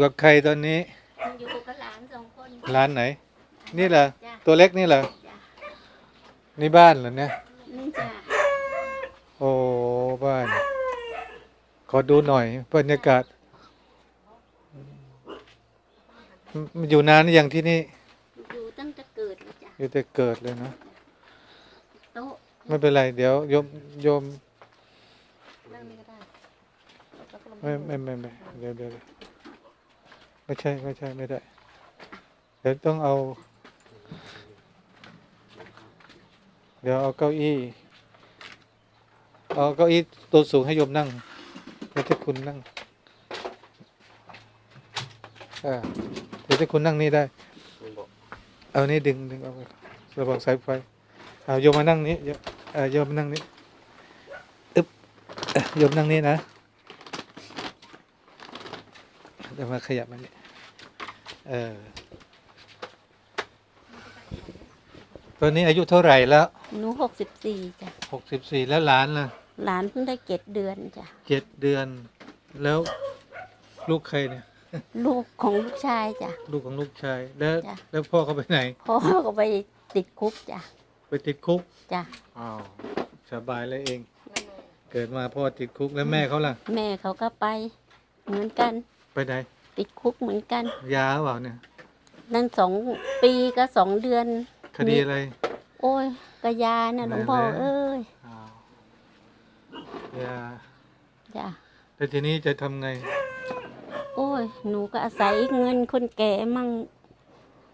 อยู่กับใครตอนนี้ อยู่กับหลานสองคนร้านไหน นี่เหรอ จ้ะตัวเล็กนี่เหรอ จ้ะนี่บ้านเหรอเนี่ย นี่จ้ะโอ้ บ้าน ขอดูหน่อยบรรยากาศมันอยู่นานหรือยังที่นี่ อยู่ตั้งแต่เกิดแล้วจ้ะอยู่แต่เกิดเลยนะโต๊ะไม่เป็นไร เดี๋ยวโยมโยมนั่งนี่ก็ได้แล้วก็ลงไม่ไม่ไม่ไม่เดี๋ยวเดี๋ยว ไม่ใช่ไม่ใช่ไม่ได้ เดี๋ยวต้องเอา เดี๋ยวเอาเก้าอี้ เอาเก้าอี้ตัวสูงให้โยมนั่งให้ที่คุณนั่งอ่าเดี๋ยวที่คุณนั่งนี่ได้ เอานี่ดึงดึงเอาไประวังสายไฟเอาโยมมานั่งนี้โยมเอ่อโยมมานั่งนี้อึ๊บโยมนั่งนี่นะเดี๋ยวมาขยับมานี่ เออ ตอนนี้อายุเท่าไหร่แล้ว หนูหกสิบสี่จ้ะ หกสิบสี่แล้วหลานล่ะหลานเพิ่งได้เจ็ดเดือนจ้ะ เจ็ดเดือน แล้วลูกใครเนี่ย ลูกของลูกชายจ้ะ ลูกของลูกชาย แล้ว จ้ะ แล้วพ่อเขาไปไหน พ่อก็ไปติดคุกจ้ะ ไปติดคุก จ้ะ อ้าว สบายเลยเอง เกิดมาพ่อติดคุกแล้วแม่เขาล่ะ แม่เขาก็ไปเหมือนกัน ไปไหน ติดคุกเหมือนกัน ยาเปล่าเนี่ย นั่นสองปีก็สองเดือน คดีอะไร โอ้ยกระยาน่ะหลวงพ่อนั่นแหละเอ้ยอ้าวยาจ้ะแล้วทีนี้จะทำไง โอ้ย หนูก็อาศัยเงินคนแก่มั่ง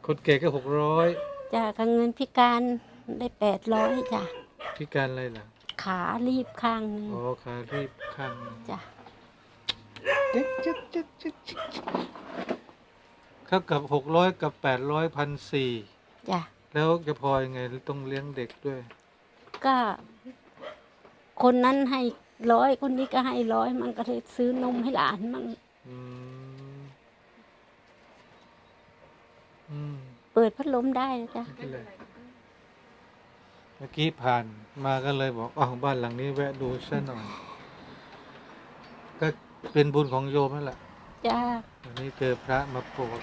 คนแก่ก็หกร้อยจ้ะก็เงินพิการได้แปดร้อยจ้ะ พิการอะไรล่ะ ขารีบข้างหนึงอ๋อขารีบข้างหนึ่งจ้ะ จึ๊กจึ๊กจึ๊กจึ๊กจึ๊กเท่ากับหกร้อยกับแปดร้อยพันสี่จ้ะแล้วจะพอยังไงต้องเลี้ยงเด็กด้วย ก็ คนนั้นให้ร้อยคนนี้ก็ให้ร้อยมันก็เลยซื้อนมให้หลานมันอืมอืมเปิดพัดลมได้นะจ้ะไม่เป็นไรเมื่อกี้ผ่านมาก็เลยบอกอ๋อบ้านหลังนี้แวะดูซะหน่อย เป็นบุญของโยมนั่นแหละจ้ะวันนี้เจอพระมาโปรด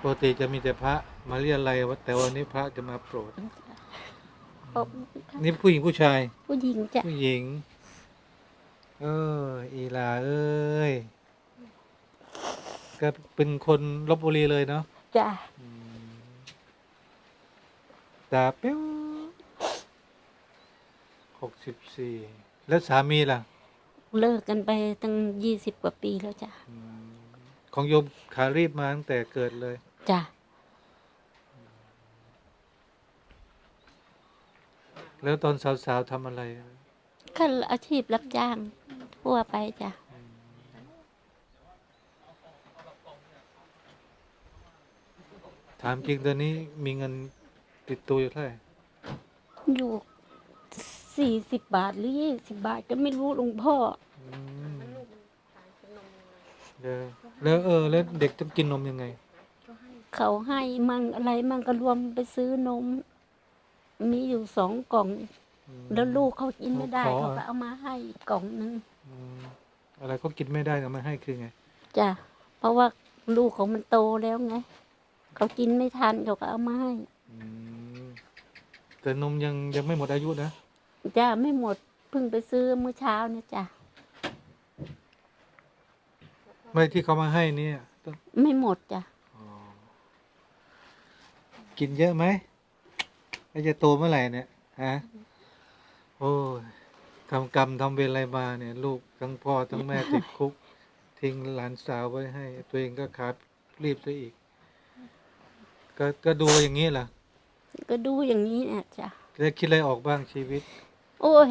ปกติจะมีแต่พระมาเรียอะไรยว่าแต่วันนี้พระจะมาโปรดขอบคุณค่ะนี่ผู้หญิงผู้ชาย ผู้หญิงจ้ะผู้หญิง เออ อีลาเอ้ย ก็เป็นคนลบบุรีเลยเนาะจ้ะอืมตาเปี้ยวหกสิบสี่ แล้วสามีล่ะ เลิกกันไปตั้งยี่สิบกว่าปีแล้วจ้ะอืมของโยมขารีบมาตั้งแต่เกิดเลย จ้ะ แล้วตอนสาวๆทำอะไร ก็อาชีพรับจ้างทั่วไปจ้ะ ถามจริงตอนนี้มีเงินติดตัวอยู่เท่าไหร่อยู่ สี่สิบบาทหรือยี่สิบบาทก็ไม่รู้หลวงพ่อ อืมเดี๋ยวแล้วเออแล้วเด็กต้องกินนมยังไง เขาให้มั่งอะไรมั่งก็รวมไปซื้อนม มีอยู่สองกล่อง อืม แล้วลูกเขากินไม่ได้ขอ เขาก็เอามาให้กล่องหนึงอืมอะไรก็กินไม่ได้ก็ไม่ให้คือไงจ้ะเพราะว่าลูกของมันโตแล้วไงเขากินไม่ทันเขาก็เอามาให้ อืมแต่นมยังยังไม่หมดอายุนะ จ้ะไม่หมดเพิ่งไปซื้อเมื่อเช้าเนี่ยจ้ะไม่ที่เขามาให้เนี่ยต้องไม่หมดจ้ะอ๋อกินเยอะไหมแล้วจะโตเมื่อไหร่เนี่ยฮะโอ้ยทำกรรมทำเวรอะไรมาเนี่ย ลูกทั้งพ่อทั้งแม่ติดคุก ทิ้งหลานสาวไว้ให้ ตัวเองก็ขาดรีบซะอีก ก็ก็ดูอย่างนี้ล่ะ ก็ดูอย่างนี้เนี่ยจ้ะแล้วคิดอะไรออกบ้างชีวิต โอ้ย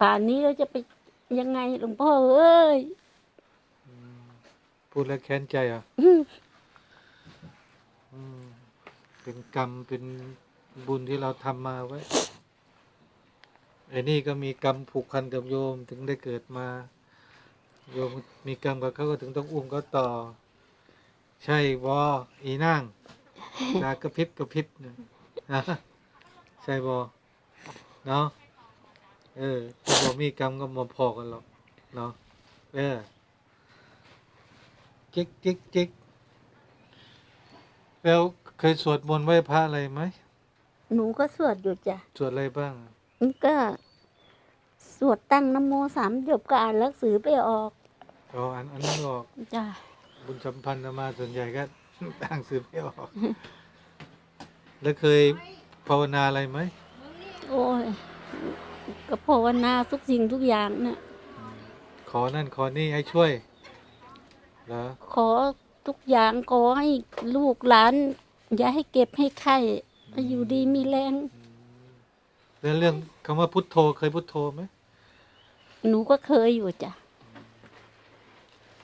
ป่านนี้เราจะไปยังไงหลวงพ่อเอ้ยพูดแล้วแค้นใจเหรอะเป็นกรรมเป็นบุญที่เราทำมาไว้ไอ้นี่ก็มีกรรมผูกพันกับโยมถึงได้เกิดมา โยมมีกรรมกับเขาก็ถึงต้องอุ้มเขาต่อ ใช่วออีนั่งตากระพริบกระพริบเนี่ยฮะใช่บอเนาะ เออถ้าบอมีกรรมก็มาพอกันหรอกเนาะเออจิกจิกจิกแล้วเคยสวดมนต์ไหว้พระอะไรไหมหนูก็สวดอยู่จ้ะสวดอะไรบ้าง ก็สวดตั้งนะโมสามจบก็อ่านหนังสือไปออกอ๋ออันอันนั้นออกจ้ะบุญสัมพันธ์มาส่วนใหญ่ก็ตั้งสือไม่ออก แล้วเคยภาวนาอะไรไหมโอ้ย ก็ภาวนาทุกสิ่งทุกอย่างนะขอนั่นขอนี่ให้ช่วยเหรอขอทุกอย่างขอให้ลูกหลาน อย่าให้เก็บให้ไข้ให้อยู่ดีมีแรงแล้วเรื่องคำว่าพุทโธเคยพุทโธไหมหนูก็เคยอยู่จ้ะ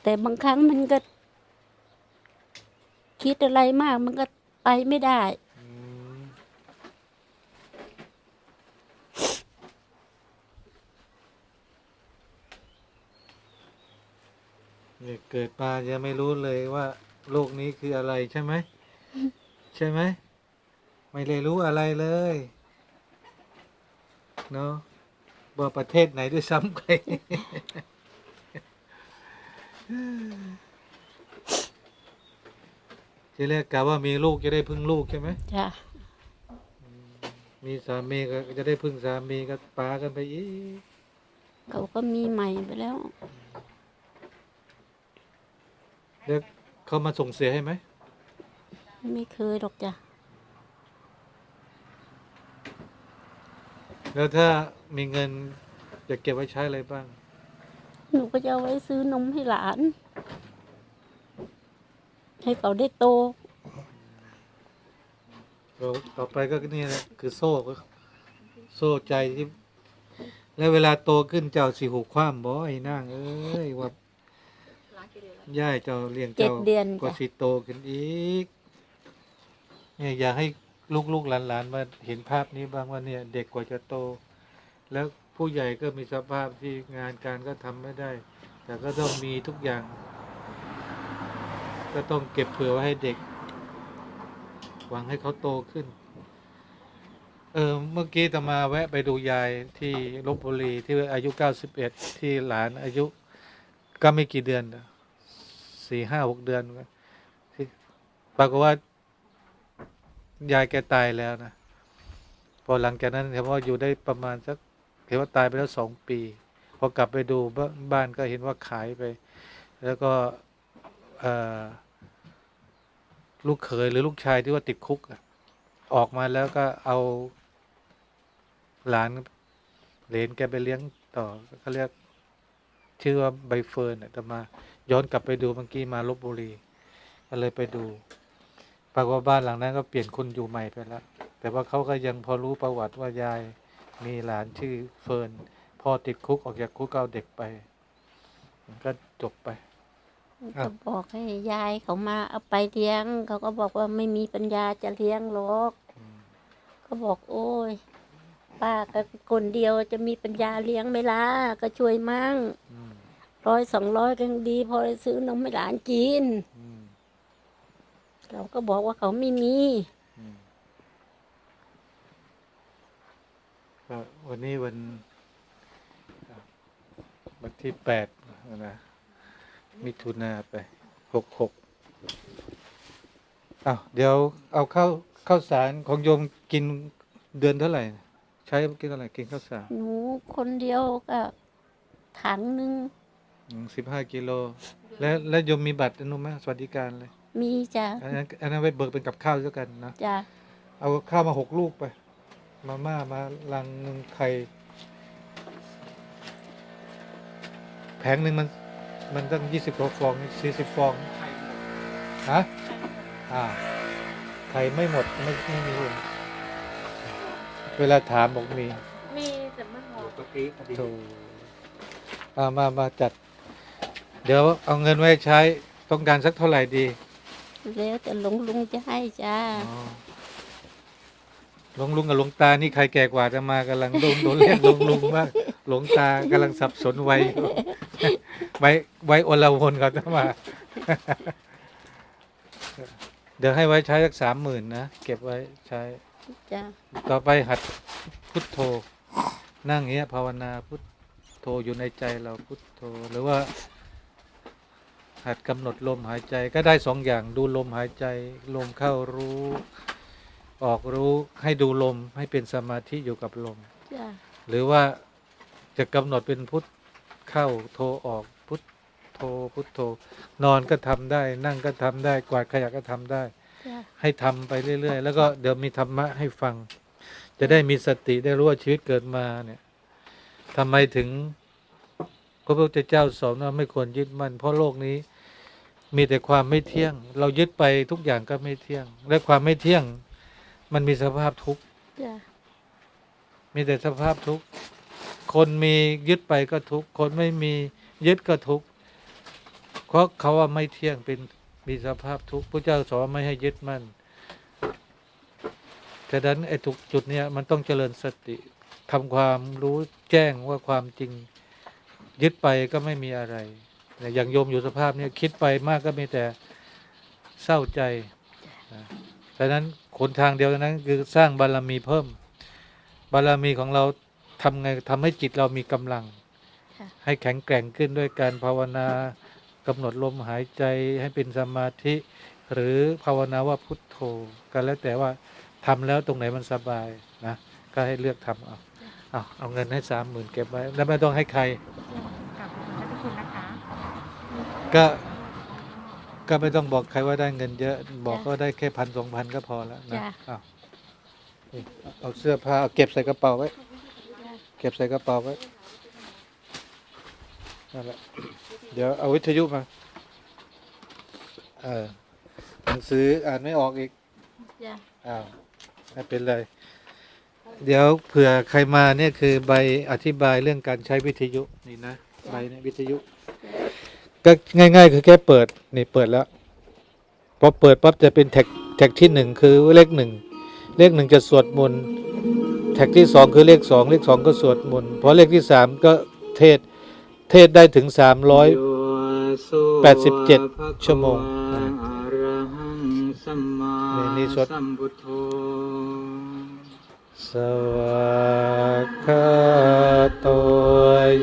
แต่บางครั้งมันก็ คิดอะไรมากมันก็ไปไม่ได้ เนี่ยเกิดมายังไม่รู้เลยว่าโลกนี้คืออะไรใช่ไหม ใช่ไหม ไม่เลยรู้อะไรเลย เนาะว่าประเทศไหนด้วยซ้ำไปทีแรกกะว่ามีลูกจะได้พึ่งลูกใช่ไหมจ้ะมีสามีก็จะได้พึ่งสามีก็ปากันไปอีกเขาก็มีใหม่ไปแล้ว แล้วเขามาส่งเสียให้ไหมไม่เคยหรอกจ้ะแล้วถ้ามีเงินจะเก็บไว้ใช้อะไรบ้าง หนูก็จะเอาไว้ซื้อนมให้หลาน ให้เขาได้โต เราต่อไปก็นี่แหละคือโซ่ก็โซ่ใจที่แล้วเวลาโตขึ้นเจ้าสิหูความบ่ไอ้นางเอ้ยว่า ย่ายเจ้าเลี้ยงเจ็ดเจ้าเดือนก็จ้ะสิโตขึ้นอีกเนี่ยอยากให้ลูกๆหลานๆมาเห็นภาพนี้บ้างว่าเนี่ย เด็กกว่าจะโต แล้วผู้ใหญ่ก็มีสภาพที่งานการก็ทำไม่ได้ แต่ก็ต้องมีทุกอย่าง ก็ต้องเก็บเผื่อไว้ให้เด็ก หวังให้เขาโตขึ้น เออเมื่อกี้ตะมาแวะไปดูยายที่ลบบุรีที่อายุเก้าสิบเอ็ดที่หลานอายุก็ไม่กี่เดือนนะ สี่ห้าหกเดือนปรากฏว่ายายแกตายแล้วนะพอหลังจากนั้นเห็นว่าอยู่ได้ประมาณสักเห็นว่าตายไปแล้วสองปีพอกลับไปดูบ้านก็เห็นว่าขายไป แล้วก็ลูกเขยหรือลูกชายที่ว่าติดคุกออกมาแล้วก็เอาหลานเหลนแกไปเลี้ยงต่อเขาเรียกชื่อว่าใบเฟิร์นแต่มา ย้อนกลับไปดูเมื่อกี้มาลบบุรี ก็เลยไปดูปรากฏว่าบ้านหลังนั้นก็เปลี่ยนคนอยู่ใหม่ไปแล้ว แต่ว่าเขาก็ยังพอรู้ประวัติว่ายายมีหลานชื่อเฟิร์นพ่อติดคุกออกจากคุกก็เอาเด็กไปมันก็จบไปอะก็บอกให้ยายเขามาเอาไปเลี้ยง เขาก็บอกว่าไม่มีปัญญาจะเลี้ยงหรอกอืมก็บอกโอ้ยป้าก็คนเดียวจะมีปัญญาเลี้ยงไหมล่ะก็ช่วยมั่ง อืม ร้อยสองร้อยก็ยังดี พอได้ซื้อนมให้หลานกิน อืมเราก็บอกว่าเขาไม่มี อืมก็วันนี้วันวันที่แปดนะมิถุนาไปหกหกอ้าวเดี๋ยวเอาข้าวข้าวสารของโยมกินเดือนเท่าไหร่ ใช้กินเท่าไหร่กินข้าวสาร หนูคนเดียวก็ถังหนึ่ง สิบห้ากิโล แล้วแล้วโยมมีบัตรอนุมัติสวัสดิการเลยมีจ้ะอันนั้นอันนั้นไปเบิกเป็นกับข้าวแล้วกันนะจ้ะเอาข้าวมาหกลูกไป มาม่ามาลังหนึ่งไข่แผงหนึ่งมัน มันตั้งยี่สิบกว่าฟองสี่สิบฟองฮะอ่าไข่ไม่หมดไม่ไม่มีเลยเวลาถามบอกมี มีแต่มันหอมโถมามามาจัด เดี๋ยวเอาเงินไว้ใช้ต้องการสักเท่าไหร่ดีแล้วแต่หลวงลุงจะให้จ้าอ๋อหลวงลุงกับหลวงตานี่ใครแก่กว่าจะมากำลังโดนโดนเรียกหลวงลุงมากหลวงตากำลังสับสนไว้อยู่ ไว้ไว้อลวนเขาจะมา เดี๋ยวให้ไว้ใช้สักสามหมื่นนะเก็บไว้ใช้ จ้ะต่อไปหัดพุทโธ นั่งอย่างเงี้ยภาวนาพุทโธอยู่ในใจเราพุทโธ หรือว่า หัดกำหนดลมหายใจก็ได้สองอย่างดูลมหายใจ ลมเข้ารู้ ออกรู้ให้ดูลมให้เป็นสมาธิอยู่กับลมจ้ะหรือว่าจะกำหนดเป็นพุทเข้าโทออกพุทโทพุทโธนอนก็ทำได้ นั่งก็ทำได้ กวาดขยะก็ทำได้จ้ะให้ทำไปเรื่อย ๆ แล้วก็เดี๋ยวมีธรรมะให้ฟัง จะได้มีสติได้รู้ว่าชีวิตเกิดมาเนี่ยทำไมถึงพระพุทธเจ้าสอนว่าไม่ควรยึดมั่นเพราะโลกนี้ มีแต่ความไม่เที่ยง เรายึดไปทุกอย่างก็ไม่เที่ยง และความไม่เที่ยง มันมีสภาพทุกข์จ้ะมีแต่สภาพทุกข์คนมียึดไปก็ทุกข์คนไม่มียึดก็ทุกข์เพราะเขาว่าไม่เที่ยงเป็นมีสภาพทุกข์พระเจ้าสอนไม่ให้ยึดมั่นฉะนั้นไอ้ทุกจุดเนี้ยมันต้องเจริญสติทำความรู้แจ้งว่าความจริง ยึดไปก็ไม่มีอะไรเนี่ย อย่างโยมอยู่สภาพเนี้ยคิดไปมากก็มีแต่เศร้าใจนะฉะนั้นขนทางเดียวนั้นคือสร้างบารมีเพิ่ม บารมีของเราทำไงทำให้จิตเรามีกำลังค่ะให้แข็งแกร่งขึ้นด้วยการภาวนากำหนดลมหายใจให้เป็นสมาธิ หรือภาวนาว่าพุทโธก็แล้วแต่ว่าทำแล้วตรงไหนมันสบายนะก็ให้เลือกทำเอาเอาเอาเงินให้สามหมื่นเก็บไว้ แล้วไม่ต้องให้ใคร ขอบคุณท่านคุณนะคะ ก็ก็ไม่ต้องบอกใครว่าได้เงินเยอะ บอกก็ได้แค่พันสองพันก็พอแล้วนะเอานี่เอาเสื้อผ้าเอาเก็บใส่กระเป๋าไว้ เก็บใส่กระเป๋าไว้นั่นแหละเดี๋ยวเอาวิทยุมาเออหนังสืออ่านไม่ออกอีก จ้ะอ้าวไม่เป็นไร เดี๋ยวเผื่อใครมาเนี่ยคือใบอธิบายเรื่องการใช้วิทยุนี่นะใบเนี่ยวิทยุ ก็ง่าย ๆ คือแค่เปิดนี่เปิดแล้วพอเปิดปั๊บจะเป็นแท็กแท็กที่หนึ่งคือเลขหนึ่งเลขหนึ่งจะสวดมนต์แท็กที่สองคือเลขสองเลขสองก็สวดมนต์พอเลขที่สามก็เทศเทศได้ถึงสามร้อย87ชั่วโมงนี่นี่สวด สวากขาโต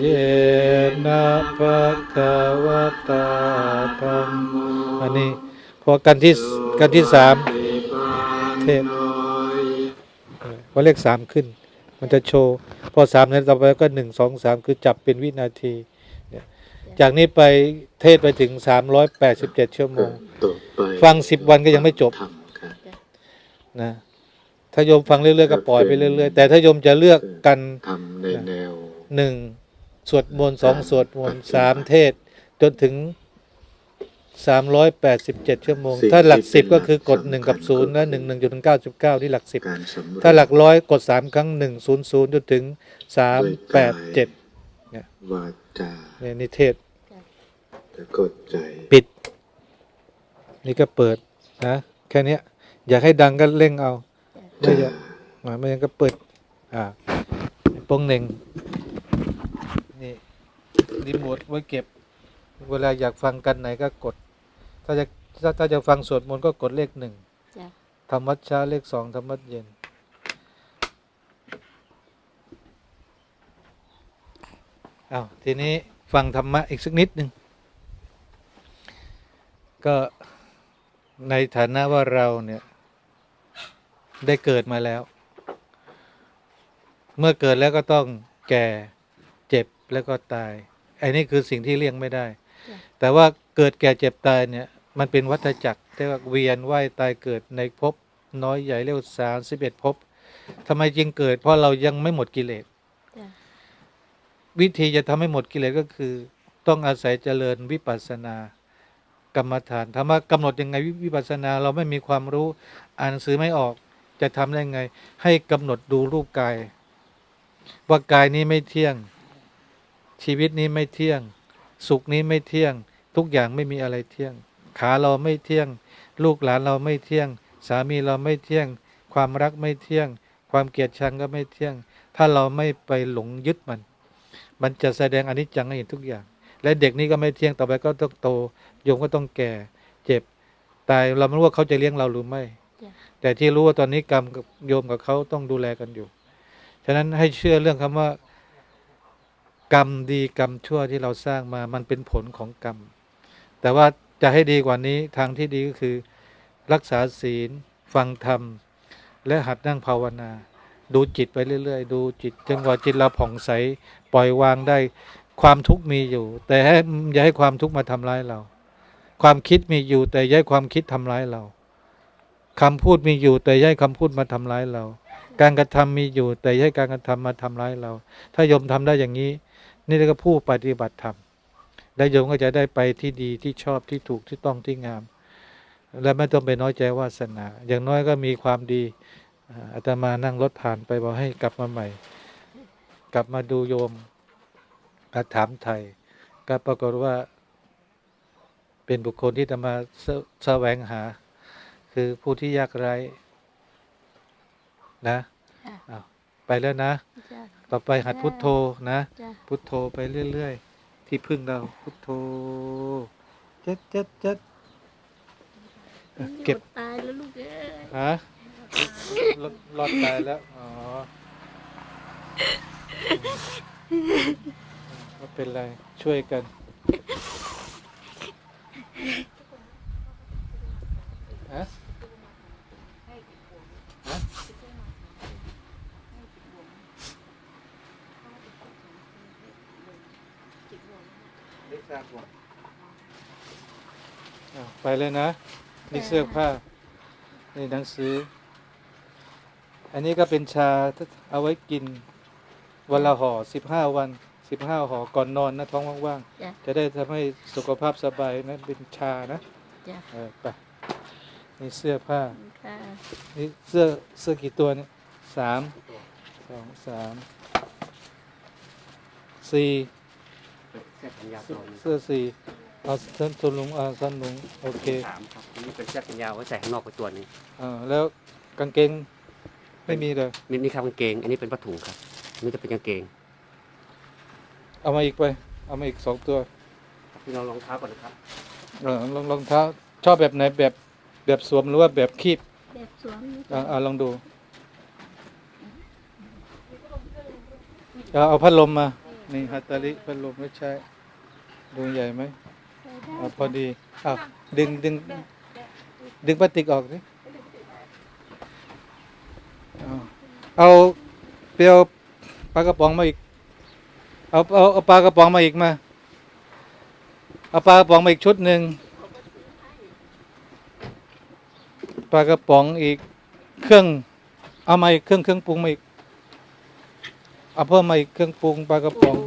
เยนะภะคะวะตาธัมโมอันนี้พอกันที่กันที่สามเทศเออพอเลขสามขึ้น มันจะโชว์ พอสามนั้นต่อไปก็หนึ่งสองสามคือจับเป็นวินาทีเนี่ยจากนี้ไปเทศไปถึงสามร้อยแปดสิบเจ็ดชั่วโมงต่อไปฟังสิบวันก็ยังไม่จบทำครับนะ ถ้าโยมฟังเรื่อยๆก็ปล่อยไปเรื่อยๆ แต่ถ้าโยมจะเลือกกันทำในแนวหนึ่งสวดมนต์สองสวดมนต์สามเทศ จนถึงสามร้อยแปดสิบเจ็ดชั่วโมง ถ้าหลักสิบก็คือกดหนึ่งกับศูนย์นะหนึ่งหนึ่งจนถึงเก้าสิบเก้าที่หลักสิบการสำเร็จถ้าหลักร้อยกดสามครั้งหนึ่งศูนย์ศูนย์จนถึงสามแปดเจ็ดวาจาเนี่ยนิเทศและกดใจปิด นี่ก็เปิดนะแค่เนี้ยอยากให้ดังก็เร่งเอา ไม่อยากมาไม่งั้นก็เปิด อ่าโป้งเหน่งนี่รีโมทไว้เก็บ เวลาอยากฟังกันไหนก็กด ถ้าจะถ้าถ้าจะฟังสวดมนต์ก็กดเลขหนึ่งจ้ะธรรมวัดเช้าเลขสองธรรมวัดเย็น อ้าวทีนี้ฟังธรรมะอีกสักนิดหนึ่งก็ในฐานะว่าเราเนี่ย ได้เกิดมาแล้ว เมื่อเกิดแล้วก็ต้องแก่เจ็บแล้วก็ตายไอ้นี่คือสิ่งที่เลี่ยงไม่ได้ แต่ว่าเกิดแก่เจ็บตายเนี่ยมันเป็นวัฏจักรเรียกว่าเวียนว่ายตายเกิดในภพน้อยใหญ่เรียกว่าสามสิบเอ็ดภพทำไมจึงเกิด เพราะเรายังไม่หมดกิเลสวิธีจะทำให้หมดกิเลสก็คือ ต้องอาศัยเจริญวิปัสสนากรรมฐานถามากำหนดยังไงวิปัสสนาเราไม่มีความรู้ อ่านหนังสือไม่ออก จะทำได้ไง ให้กำหนดดูรูปกาย ว่ากายนี้ไม่เที่ยง ชีวิตนี้ไม่เที่ยง สุขนี้ไม่เที่ยง ทุกอย่างไม่มีอะไรเที่ยง ขาเราไม่เที่ยง ลูกหลานเราไม่เที่ยง สามีเราไม่เที่ยง ความรักไม่เที่ยง ความเกลียดชังก็ไม่เที่ยง ถ้าเราไม่ไปหลงยึดมัน มันจะแสดงอนิจจังให้เห็นทุกอย่าง และเด็กนี้ก็ไม่เที่ยงต่อไปก็ต้องโตโยมก็ต้องแก่ เจ็บตายเราไม่รู้ว่าเขาจะเลี้ยงเราหรือไม่ แต่ที่รู้ว่าตอนนี้กรรมกับโยมกับเขาต้องดูแลกันอยู่ ฉะนั้นให้เชื่อเรื่องคำว่า กรรมดีกรรมชั่วที่เราสร้างมามันเป็นผลของกรรม แต่ว่าจะให้ดีกว่านี้ทางที่ดีก็คือ รักษาศีล ฟังธรรม และหัดนั่งภาวนา ดูจิตไปเรื่อย ๆ ดูจิตจนกว่าจิตเราผ่องใสปล่อยวางได้ความทุกข์มีอยู่ แต่ให้อย่าให้ความทุกข์มาทำร้ายเรา ความคิดมีอยู่แต่อย่าให้ความคิดทำร้ายเรา คำพูดมีอยู่แต่ย่าให้คำพูดมาทำร้ายเรา การกระทำมีอยู่แต่ย่าให้การกระทำมาทำร้ายเรา ถ้าโยมทำได้อย่างนี้ นี่เรียกว่าผู้ปฏิบัติธรรมและโยมก็จะได้ไปที่ดีที่ชอบที่ถูกที่ต้องที่งาม และไม่ต้องไปน้อยใจวาสนา อย่างน้อยก็มีความดีอาตมานั่งรถผ่านไปบอกให้กลับมาใหม่ กลับมาดูโยมอาถามไทย ก็ปรากฏว่าเป็นบุคคลที่จะมาสแสวงหา คือผู้ที่ยากไร้นะจ้ะอ้าวไปแล้วนะจ้ะต่อไปหัดพุทโธนะจ้ะพุทโธไปเรื่อยๆ ที่พึ่งเราพุทโธเจ็ดเจ็ดเจ็ดเอ่อเก็บตายแล้วลูกเอ้ยฮะรอดรอดตายแล้ว อ๋อไม่เป็นไร ช่วยกันฮะฮะได้ ทราบบ่อ้าวไปเลยนะ นี่เสื้อผ้า นี่หนังสือ อันนี้ก็เป็นชาเอาไว้กิน วันละห่อสิบห้าวันสิบห้าห่อก่อนนอนนะท้องว่างจ้ะๆ จะได้ทำให้สุขภาพสบายนะ เป็นชานะจ้ะ เออไปนี่เสื้อผ้า ค่ะนี่เสื้อเสื้อกี่ตัวเนี่ยสามสองสามสี่ เสื้อแขนยาวเสื้ตัอวหนึงเสื้อสี่เอาส้นส้นลุงเอาส้นลุงโอเคสามครับอันนี้เป็นเสื้อแขนยาวไว้ใส่ข้างนอกไปตัวหนึงอ่าแล้วกางเกงไม่มีเลยนี่นี่ครับกางเกง อันนี้เป็นผ้าถุงครับอันนี่จะเป็นกางเกงเอามาอีกไป เอามาอีกสองตัวพี่น้องรองเท้าก่อนนะครับเออรองรองเท้าชอบแบบไหนแบบแบบสวมหรือว่าแบบคีบแบบสวมอ่าอ่าลองดูเอาเอาพัดลมมา นี่ฮัตตาริพัดลมไม่ใช่ดูใหญ่ไหมเอาพอดีอ้าวดึงดึงดึงพลาสติกออกสิเอาเอาเปรียวปลากระป๋องมาอีก เอาเอาเอาปลากระป๋องมาอีกมา เอาปลากระป๋องมาอีกชุดหนึ่งปลากระป๋องอีกเครื่อง เอามาอีกเครื่องเครื่องปรุงมาอีก เอาเพิ่มมาอีกเครื่องปรุงปลากระป๋อง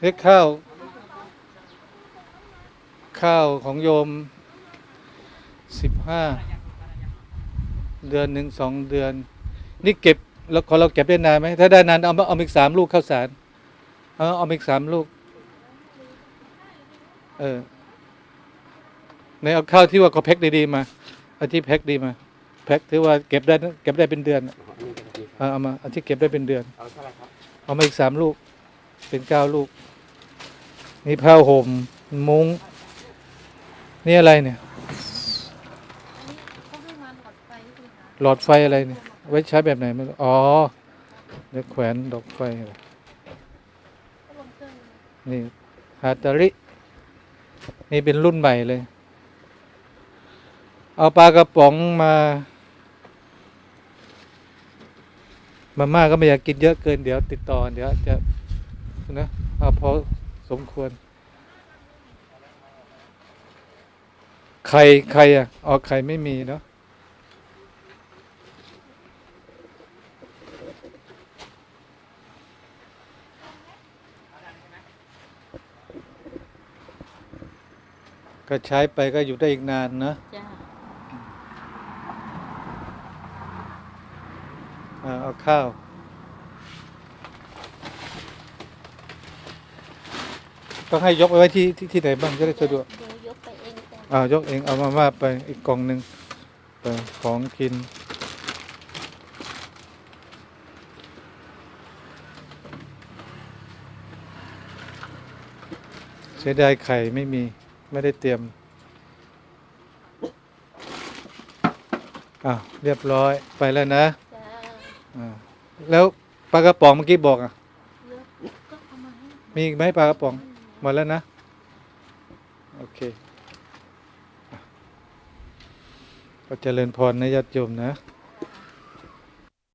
เล็กข้าว ข้าวของโยมสิบห้าเดือนหนึ่งสองเดือน นี่เก็บแล้วขอเราเก็บได้นานไหมถ้าได้นานเอามาเอาอีกสามลูกข้าวสารเอาเอาอีกสามลูก เออในเอาข้าวที่ว่าเขาแพ็คดีๆมาเอาที่แพ็คดีมาแพ็คที่ว่าเก็บได้เก็บได้เป็นเดือนอะอ๋ออันนี้เป็นแบบนี้ครับเอาเอามาเอาที่เก็บได้เป็นเดือน เอาเท่าไหร่ครับเอามาอีกสามลูก เป็นเก้าลูก นี่ผ้าห่มมุ้ง นี่อะไรเนี่ยหลอดไฟอะไรเนี่ย ไว้ใช้แบบไหนไม่รู้อ๋อเดี๋ยวแขวนดอกไฟเหรอนี่ฮาตาริ นี่เป็นรุ่นใหม่เลย เอาปลากระป๋องมามาม่าก็ไม่อยากกินเยอะเกินเดี๋ยวติดต่อเดี๋ยวจะนะเอาพอสมควร ไข่ไข่อะออกไข่ไม่มีเนาะ ก็ใช้ไปก็อยู่ได้อีกนานเนอะจ้าเอาข้าว ต้องให้ยกไปไว้ที่ที่ที่ไหนบ้างจะได้สะดวก เดี๋วยอายกเองเอามาม่าไปอีกกล่องหนึ่งของกิน เสียดายไข่ไม่มี ไม่ได้เตรียมอ้าวเรียบร้อยไปแล้วนะจ้าอ่าแล้วปลากระป๋องเมื่อกี้บอกอะ แล้วก็เอามาให้มีอีกไหมปลากระป๋อง หมดแล้วนะ โอเคอะก็เจริญพรนะญาติโยมนะ